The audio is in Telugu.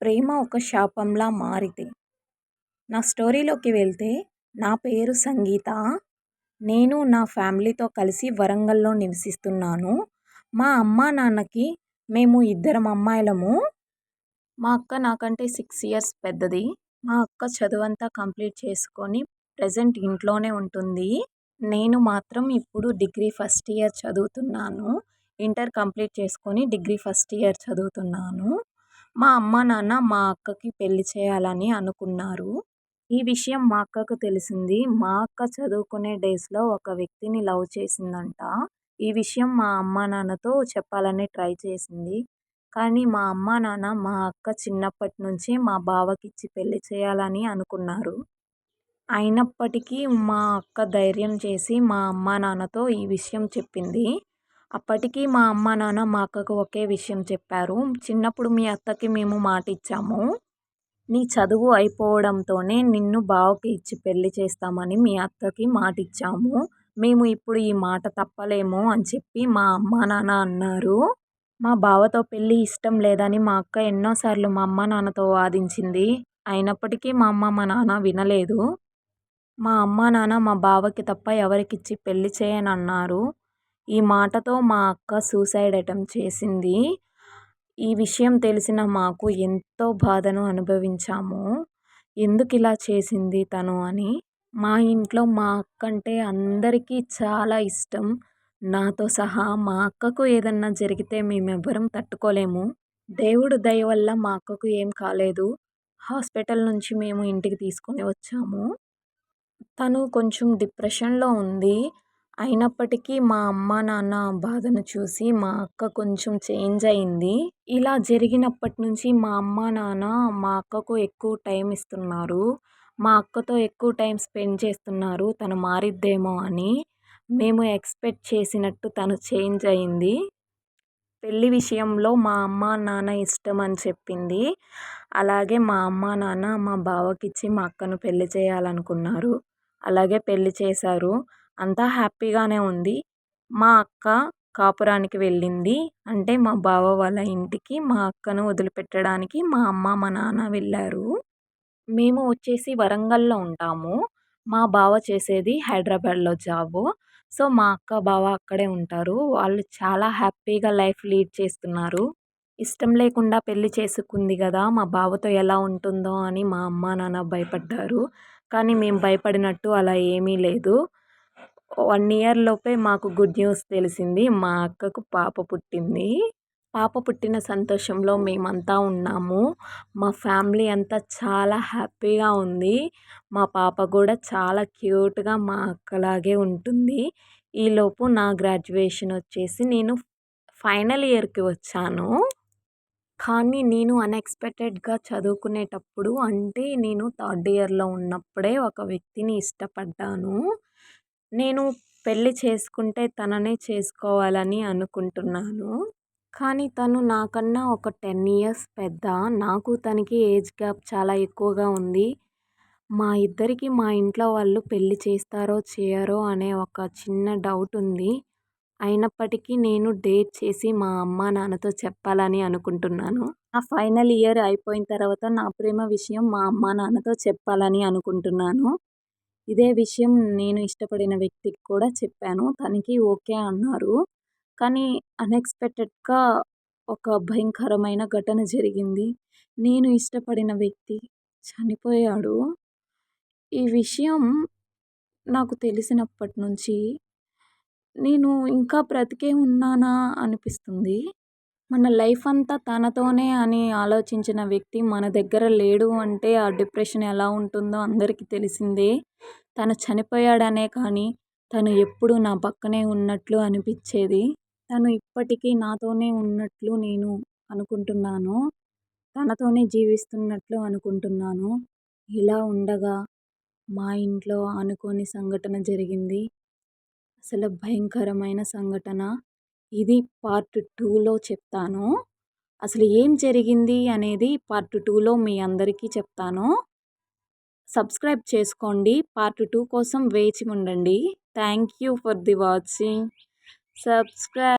ప్రేమ ఒక శాపంలా మారితే. నా స్టోరీలోకి వెళ్తే నా పేరు సంగీత. నేను నా ఫ్యామిలీతో కలిసి వరంగల్లో నివసిస్తున్నాను. మా అమ్మ నాన్నకి మేము ఇద్దరం అమ్మాయిలము. మా అక్క నాకంటే సిక్స్ ఇయర్స్ పెద్దది. మా అక్క చదువంతా కంప్లీట్ చేసుకొని ప్రజెంట్ ఇంట్లోనే ఉంటుంది. నేను మాత్రం ఇప్పుడు డిగ్రీ ఫస్ట్ ఇయర్ చదువుతున్నాను. ఇంటర్ కంప్లీట్ చేసుకొని డిగ్రీ ఫస్ట్ ఇయర్ చదువుతున్నాను. మా అమ్మ నాన్న మా అక్కకి పెళ్ళి చేయాలని అనుకున్నారు. ఈ విషయం మా అక్కకు తెలిసింది. మా అక్క చదువుకునే డేస్లో ఒక వ్యక్తిని లవ్ చేసిందంట. ఈ విషయం మా అమ్మ నాన్నతో చెప్పాలని ట్రై చేసింది. కానీ మా అమ్మ నాన్న మా అక్క చిన్నప్పటి నుంచి మా బావకి ఇచ్చి పెళ్ళి చేయాలని అనుకున్నారు. అయినప్పటికీ మా అక్క ధైర్యం చేసి మా అమ్మ నాన్నతో ఈ విషయం చెప్పింది. అప్పటికి మా అమ్మ నాన్న మా అక్కకు ఒకే విషయం చెప్పారు. చిన్నప్పుడు మీ అత్తకి మేము మాట ఇచ్చాము నీ చదువు అయిపోవడంతోనే నిన్ను బావకి ఇచ్చి పెళ్ళి చేస్తామని మీ అత్తకి మాట ఇచ్చాము మేము ఇప్పుడు ఈ మాట తప్పలేము అని చెప్పి మా అమ్మ నాన్న అన్నారు. మా బావతో పెళ్ళి ఇష్టం లేదని మా అక్క ఎన్నోసార్లు మా అమ్మ నాన్నతో వాదించింది. అయినప్పటికీ మా అమ్మ మా నాన్న వినలేదు. మా అమ్మ నాన్న మా బావకి తప్ప ఎవరికిచ్చి పెళ్ళి చేయనన్నారు. ఈ మాటతో మా అక్క సూసైడ్ అటెంప్ట్ చేసింది. ఈ విషయం తెలిసిన మాకు ఎంతో బాధను అనుభవించాము. ఎందుకు ఇలా చేసింది తను అని. మా ఇంట్లో మా అక్క అంటే అందరికీ చాలా ఇష్టం. నాతో సహా మా అక్కకు ఏదన్నా జరిగితే మేమెవ్వరం తట్టుకోలేము. దేవుడు దయ వల్ల మా అక్కకు ఏం కాలేదు. హాస్పిటల్ నుంచి మేము ఇంటికి తీసుకొని వచ్చాము. తను కొంచెం డిప్రెషన్లో ఉంది. అయినప్పటికీ మా అమ్మ నాన్న బాధను చూసి మా అక్క కొంచెం చేంజ్ అయింది. ఇలా జరిగినప్పటి నుంచి మా అమ్మ నాన్న మా అక్కకు ఎక్కువ టైం ఇస్తున్నారు. మా అక్కతో ఎక్కువ టైం స్పెండ్ చేస్తున్నారు. తను మారిద్దేమో అని మేము ఎక్స్పెక్ట్ చేసినట్టు తను చేంజ్ అయింది. పెళ్ళి విషయంలో మా అమ్మ నాన్న ఇష్టం అని చెప్పింది. అలాగే మా అమ్మ నాన్న మా బావకిచ్చి మా అక్కను పెళ్ళి చేయాలనుకున్నారు. అలాగే పెళ్ళి చేశారు. అంతా హ్యాపీగానే ఉంది. మా అక్క కాపురానికి వెళ్ళింది. అంటే మా బావ వాళ్ళ ఇంటికి మా అక్కను వదిలిపెట్టడానికి మా అమ్మ మా నాన్న వెళ్ళారు. మేము వచ్చేసి వరంగల్లో ఉంటాము. మా బావ చేసేది హైదరాబాద్లో జాబు. సో మా అక్క బావ అక్కడే ఉంటారు. వాళ్ళు చాలా హ్యాపీగా లైఫ్ లీడ్ చేస్తున్నారు. ఇష్టం లేకుండా పెళ్ళి చేసుకుంది కదా మా బావతో ఎలా ఉంటుందో అని మా అమ్మ నాన్న భయపడ్డారు. కానీ మేము భయపడినట్టు అలా ఏమీ లేదు. వన్ ఇయర్ లోపే మాకు గుడ్ న్యూస్ తెలిసింది. మా అక్కకు పాప పుట్టింది. పాప పుట్టిన సంతోషంలో మేమంతా ఉన్నాము. మా ఫ్యామిలీ అంతా చాలా హ్యాపీగా ఉంది. మా పాప కూడా చాలా క్యూట్గా మా అక్కలాగే ఉంటుంది. ఈలోపు నా గ్రాడ్యుయేషన్ వచ్చేసి నేను ఫైనల్ ఇయర్కి వచ్చాను. కానీ నేను అన్ఎక్స్పెక్టెడ్గా చదువుకునేటప్పుడు అంటే నేను థర్డ్ ఇయర్లో ఉన్నప్పుడే ఒక వ్యక్తిని ఇష్టపడ్డాను. నేను పెళ్ళి చేసుకుంటే తననే చేసుకోవాలని అనుకుంటున్నాను. కానీ తను నాకన్నా ఒక టెన్ ఇయర్స్ పెద్ద. నాకు తనకి ఏజ్ గ్యాప్ చాలా ఎక్కువగా ఉంది. మా ఇద్దరికి మా ఇంట్లో వాళ్ళు పెళ్ళి చేస్తారో చేయరో అనే ఒక చిన్న డౌట్ ఉంది. అయినప్పటికీ నేను డేట్ చేసి మా అమ్మ నాన్నతో చెప్పాలని అనుకుంటున్నాను. నా ఫైనల్ ఇయర్ అయిపోయిన తర్వాత నా ప్రేమ విషయం మా అమ్మ నాన్నతో చెప్పాలని అనుకుంటున్నాను. ఇదే విషయం నేను ఇష్టపడిన వ్యక్తికి కూడా చెప్పాను. తనకి ఓకే అన్నారు. కానీ అన్ఎక్స్పెక్టెడ్గా ఒక భయంకరమైన ఘటన జరిగింది. నేను ఇష్టపడిన వ్యక్తి చనిపోయాడు. ఈ విషయం నాకు తెలిసినప్పటి నుంచి నేను ఇంకా బ్రతికే ఉన్నానా అనిపిస్తుంది. మన లైఫ్ అంతా తనతోనే అని ఆలోచించిన వ్యక్తి మన దగ్గర లేడు అంటే ఆ డిప్రెషన్ ఎలా ఉంటుందో అందరికీ తెలిసిందే. తను చనిపోయాడనే కానీ తను ఎప్పుడు నా పక్కనే ఉన్నట్లు అనిపించేది. తను ఇప్పటికీ నాతోనే ఉన్నట్లు నేను అనుకుంటున్నాను. తనతోనే జీవిస్తున్నట్లు అనుకుంటున్నాను. ఇలా ఉండగా మా ఇంట్లో అనుకోని సంఘటన జరిగింది. అసలు భయంకరమైన సంఘటన. ఇది పార్ట్ టూలో చెప్తాను. అసలు ఏం జరిగింది అనేది పార్ట్ టూలో మీ అందరికీ చెప్తాను. సబ్స్క్రైబ్ చేసుకోండి. పార్ట్ టూ కోసం వేచి ఉండండి. Thank you for the watching. Subscribe